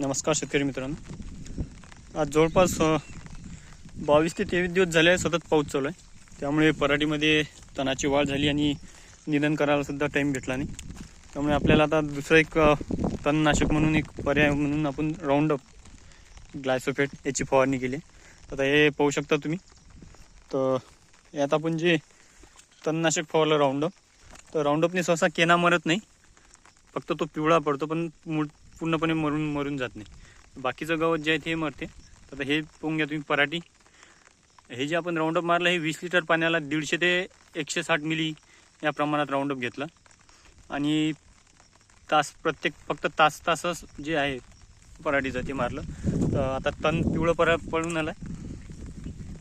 नमस्कार शेतकरी मित्रांनो. आज जवळपास बावीस ते तेवीस दिवस झाले आहे सतत पाऊस चालू आहे. त्यामुळे पराठीमध्ये तणाची वाढ झाली आणि निधन करायला सुद्धा टाईम भेटला नाही. त्यामुळे आपल्याला आता दुसरं एक तणनाशक म्हणून एक पर्याय म्हणून आपण राऊंड अप ग्लायसोफेट याची फवारणी केली आता हे पाहू शकता तुम्ही. तर यात आपण जे तणनाशक फवारलं राऊंडअप तर राऊंडअपने सहसा केना मरत नाही. फक्त तो पिवळा पडतो पण मूळ पूर्णपणे मरून मरून जात नाही. बाकीचं गवत जे आहे ते मरते. तर हे पाहून घ्या तुम्ही पराठी. हे जे आपण राऊंडअप मारलं हे वीस लिटर पाण्याला दीडशे ते एकशे साठ मिली या प्रमाणात राऊंडअप घेतलं. आणि तास प्रत्येक फक्त तास तासच जे आहे पराठीचं ते मारलं. तर आता तण पिवळं परा पडून आलं आहे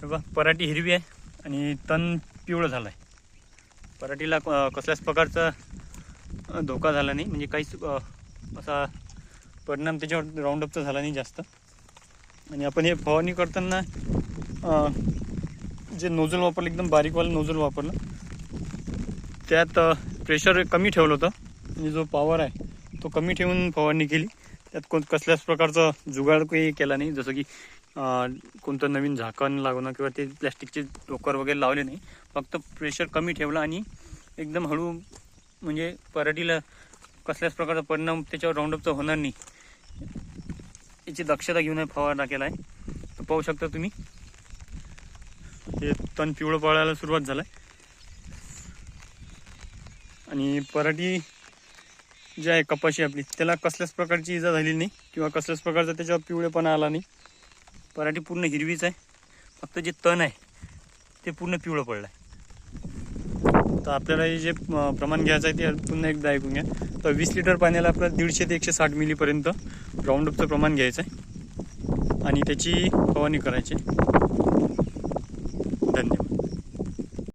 बघा पराठी हिरवी आहे आणि तण पिवळं झालं आहे पराठीला कसल्याच प्रकारचा धोका झाला नाही. म्हणजे काहीच असा परिणाम त्याच्यावर राऊंडअपचा झाला नाही जास्त. आणि आपण हे फवारणी करताना जे नोझल वापरलं एकदम बारीकवालं नोझल वापरलं त्यात प्रेशर कमी ठेवलं होतं. म्हणजे जो पॉवर आहे तो कमी ठेवून फवारणी केली. त्यात कोण कसल्याच प्रकारचा जुगाड काही केला नाही. जसं की कोणतं नवीन झाकण लागणं किंवा ते प्लॅस्टिकचे टोकर वगैरे लावले नाही. फक्त प्रेशर कमी ठेवलं आणि एकदम हळू म्हणजे पराठीला कसल्याच प्रकारचा परिणाम त्याच्यावर राऊंडअपचा होणार नाही. याची दक्षता घेऊन फवारणा केला आहे तर पाहू शकता तुम्ही. हे तण पिवळं पडायला सुरुवात झालं आणि पराठी जी आहे कपाशी आपली त्याला कसल्याच प्रकारची इजा झाली नाही किंवा कसल्याच प्रकारचा त्याच्यावर पिवळेपणा आला नाही. पराठी पूर्ण हिरवीच आहे. फक्त जे तण आहे ते पूर्ण पिवळं पडलं आहे तर आपल्याला हे जे प्रमाण घ्यायचं आहे ते पुन्हा एकदा ऐकून घ्या. तर वीस लिटर पाण्याला आपल्याला दीडशे ते एकशे साठ मिलीपर्यंत राऊंडअपचं प्रमाण घ्यायचं आहे. आणि त्याची फवारणी करायची